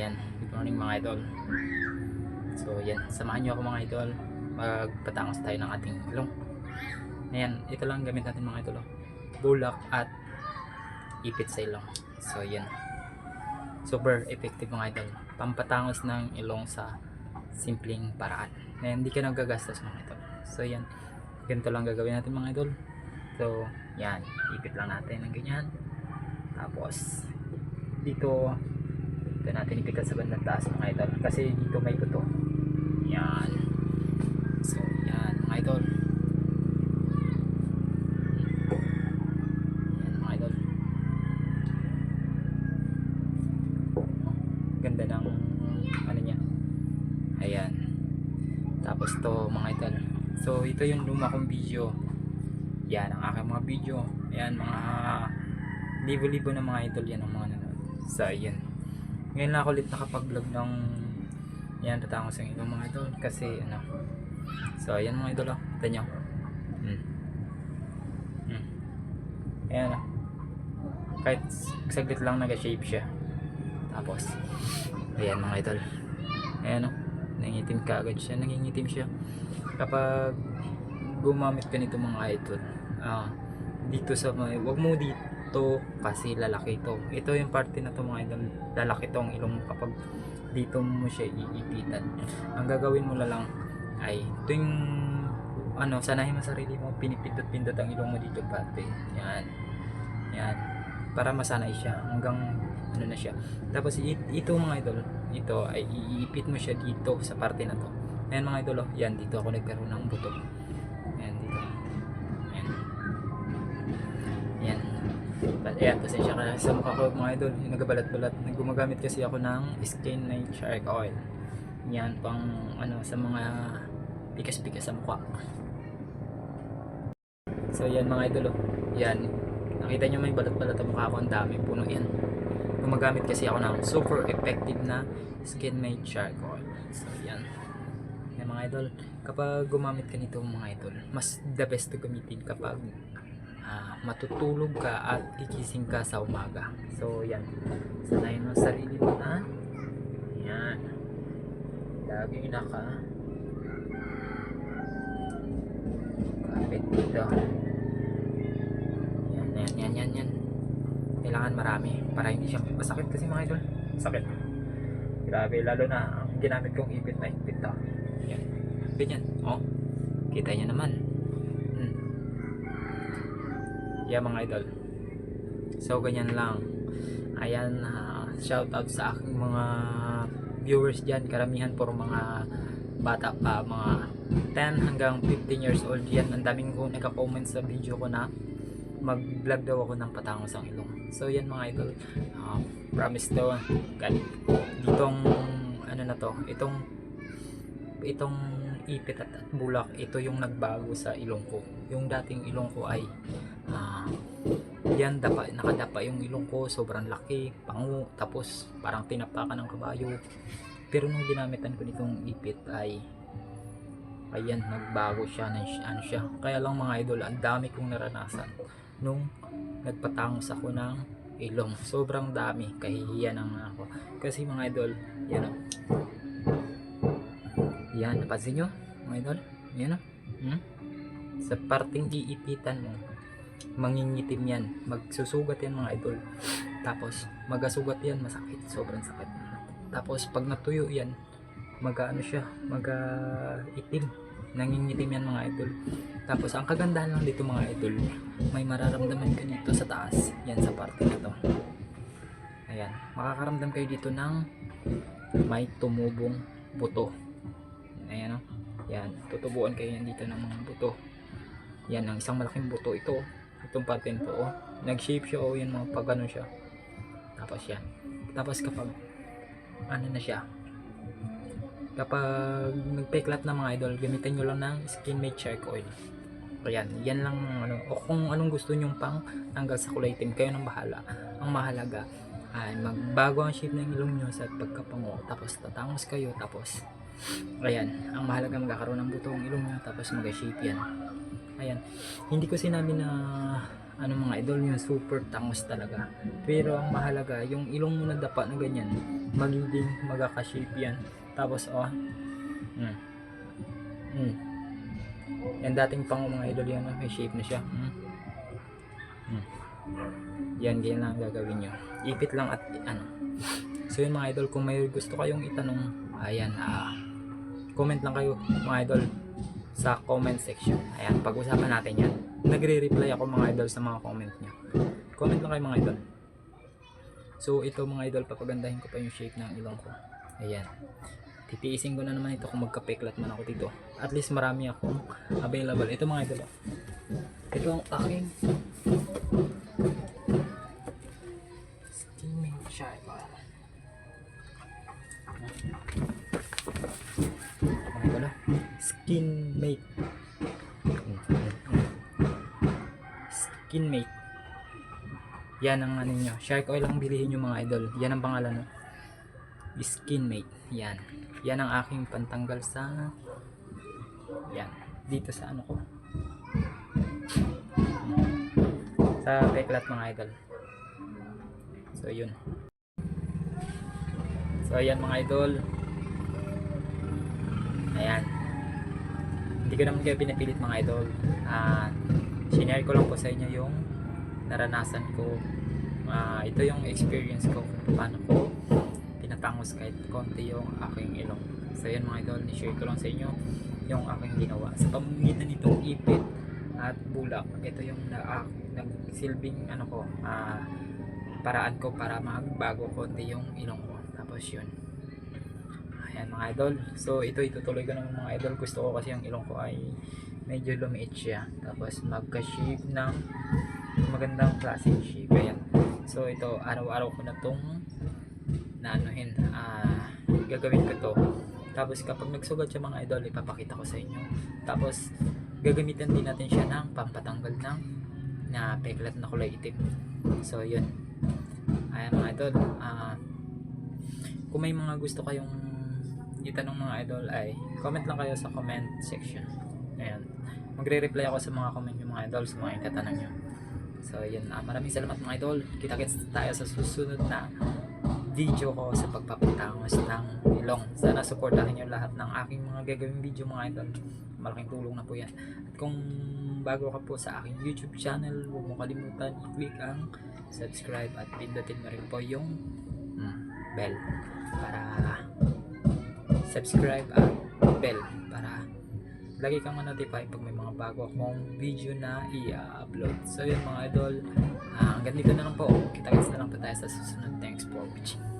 Ayan, good morning mga idol. So yan, samahan nyo ako mga idol. Magpatangos tayo ng ating ilong. Ayan, ito lang gamit natin mga idol. oh. Bulak at ipit sa ilong. So yan. Super effective mga idol. Pampatangos ng ilong sa simpleng paraan. Na hindi ka nagagastos mga idol. So yan. Ganito lang gagawin natin mga idol. So yan. Ipit lang natin ng ganyan. Tapos dito ito natin ipikat sa bandang taas mga idol. Kasi dito may buto. Yan. So yan mga idol. Yan mga idol. Ganda ng ano niya. Ayan. Tapos to mga idol. So ito yung luma kong video. Yan ang aking mga video. Ayan mga libo-libo na mga idol yan ang mga nanonood. So ayan. Ngayon lang ako ulit nakapag-vlog ng yan tatangos ang ibang mga idol kasi ano. So ayan mga idol oh. Ito nyo. Hmm. Hmm. Ayan oh. Kahit saglit lang nag-shape siya. Tapos ayan mga idol. Ayan oh. Nangitim ka agad siya. Nangingitim siya. Kapag gumamit ka nito mga idol. Ah, dito sa may wag mo dito kasi lalaki ito. Ito yung parte na to mga idol. Lalaki tong ilong kapag dito mo siya iipitan. Ang gagawin mo lang ay yung ano, sanahin mo sarili mo, pinipindot-pindot ang ilong mo dito parte. Yan. Yan. Para masanay siya hanggang ano na siya. Tapos ito mga idol, ito ay iipit mo siya dito sa parte na to. Ayan mga idol, oh. yan dito ako nagkaroon ng buto. But, ayan, pasensya ka na sa mukha ko mga idol. Yung nagabalat-balat. Gumagamit kasi ako ng skin night shark oil. Yan pang ano sa mga pikas-pikas sa mukha. So yan mga idol oh. Yan. Nakita nyo may balat-balat ang mukha ko. Ang dami. Puno yan. Gumagamit kasi ako ng super effective na skin made shark oil. So yan. Yan mga idol. Kapag gumamit ka nito mga idol, mas the best to gamitin kapag matutulog ka at gigising ka sa umaga. So yan. Sanayin mo sarili mo na yan. Lagi naka kapit dito. Yan, yan, yan, yan, yan. Kailangan marami para hindi siya masakit kasi mga idol. Sakit. Grabe, lalo na ang ginamit kong ipit na ipit to. Yan. Ganyan. Oh. Kita niyo naman. Hmm. Yeah, mga idol. So, ganyan lang. Ayan, shout out sa aking mga viewers dyan. Karamihan puro mga bata pa, mga 10 hanggang 15 years old yan. Ang daming ko nagka-comment sa video ko na mag-vlog daw ako ng patangos ang ilong. So, yan mga idol. Ah, promise to. God, ditong ano na to, itong itong ipit at, at bulak, ito yung nagbago sa ilong ko. Yung dating ilong ko ay ah, yan dapa, nakadapa yung ilong ko, sobrang laki, pango, tapos parang tinapakan ng kabayo. Pero nung ginamitan ko nitong ipit ay ayan, nagbago siya, ano siya. Kaya lang mga idol, ang dami kong naranasan nung nagpatangos ako ng ilong. Sobrang dami, kahihiyan ng ako. Kasi mga idol, yan o. Yan, napansin nyo? Mga idol? Yan o. Hmm? Sa parting iipitan mo, mangingitim yan. Magsusugat yan mga idol. Tapos, magasugat yan, masakit. Sobrang sakit. Tapos, pag natuyo yan, mag-ano siya, mag-itim. Nangingitim yan mga idol. Tapos, ang kagandahan lang dito mga idol, may mararamdaman ka dito sa taas. Yan sa parte na to. Ayan. Makakaramdam kayo dito ng may tumubong buto. Yan. Tutubuan kayo yan dito ng mga buto. Yan. Ang isang malaking buto. Ito. Itong parte nito. Oh. Nag-shape siya. Oh. Yan mga pag ano siya. Tapos yan. Tapos kapag ano na siya. Kapag nagpeklat na mga idol, gamitin nyo lang ng skin made shark oil. Ayan, yan lang ano, o kung anong gusto nyong pang tanggal sa kulay itim, kayo nang bahala. Ang mahalaga ay magbago ang shape ng ilong nyo sa pagkapango, tapos tatangos kayo, tapos ayan, ang mahalaga magkakaroon ng buto ang ilong nyo, tapos mag-shape yan. Ayan, hindi ko sinabi na ano mga idol yung super tangos talaga pero ang mahalaga yung ilong mo na dapa na ganyan magiging magkaka-shape yan tapos oh mm, mm. yan dating pang mga idol yan may shape na siya mm. Mm. yan ganyan lang ang gagawin nyo ipit lang at ano so yun mga idol kung may gusto kayong itanong ayan ah comment lang kayo mga idol sa comment section. Ayan, pag-usapan natin yan. Nagre-reply ako mga idol sa mga comment nyo. Comment lang kayo mga idol. So ito mga idol, papagandahin ko pa yung shape ng ilong ko. Ayan. Titiisin ko na naman ito kung magka-peklat man ako dito. At least marami akong available. Ito mga idol. oh. Ito ang aking Mga idol, ah. Skin mate. Skin mate. Yan ang ano nyo. Shark oil ang bilihin nyo mga idol. Yan ang pangalan no. Skin mate. Yan. Yan ang aking pantanggal sa yan. Dito sa ano ko. Sa peklat mga idol. So yun. So ayan mga idol. Ayan. Hindi ko naman kayo pinipilit mga idol. Ah, sinare ko lang po sa inyo yung naranasan ko. Ah, ito yung experience ko kung paano ko pinatangos kahit konti yung aking ilong. So yan mga idol, ni-share ko lang sa inyo yung aking ginawa. Sa pamamagitan nitong ipit at bulak, ito yung na, nagsilbing ano ko, ah, paraan ko para magbago konti yung ilong ko. Tapos yun. Ayan mga idol. So ito itutuloy ko naman mga idol. Gusto ko kasi yung ilong ko ay medyo lumiit siya. Tapos magka-shape ng magandang klaseng shape. Ayan. So ito araw-araw ko na tong naanuhin. Ah, gagawin ko to. Tapos kapag nagsugat siya mga idol, ipapakita ko sa inyo. Tapos gagamitin din natin siya ng pampatanggal ng na peklat na kulay itim. So yun. Ayan mga idol. Ah, kung may mga gusto kayong itanong mga idol ay comment lang kayo sa comment section. Ayan. Magre-reply ako sa mga comment yung mga idol sa mga itatanong nyo. So yun ah, maraming salamat mga idol. Kita kits tayo sa susunod na video ko sa pagpapatangos ng ilong. Sana supportahan nyo lahat ng aking mga gagawing video mga idol. Malaking tulong na po yan. At kung bago ka po sa aking youtube channel huwag mo kalimutan i-click ang subscribe at pindutin mo rin po yung mm, bell para subscribe at bell para lagi kang ma-notify pag may mga bago akong video na i-upload. So yun mga idol, ah, hanggang dito na lang po. Kita-kits na lang po tayo sa susunod. Thanks for watching.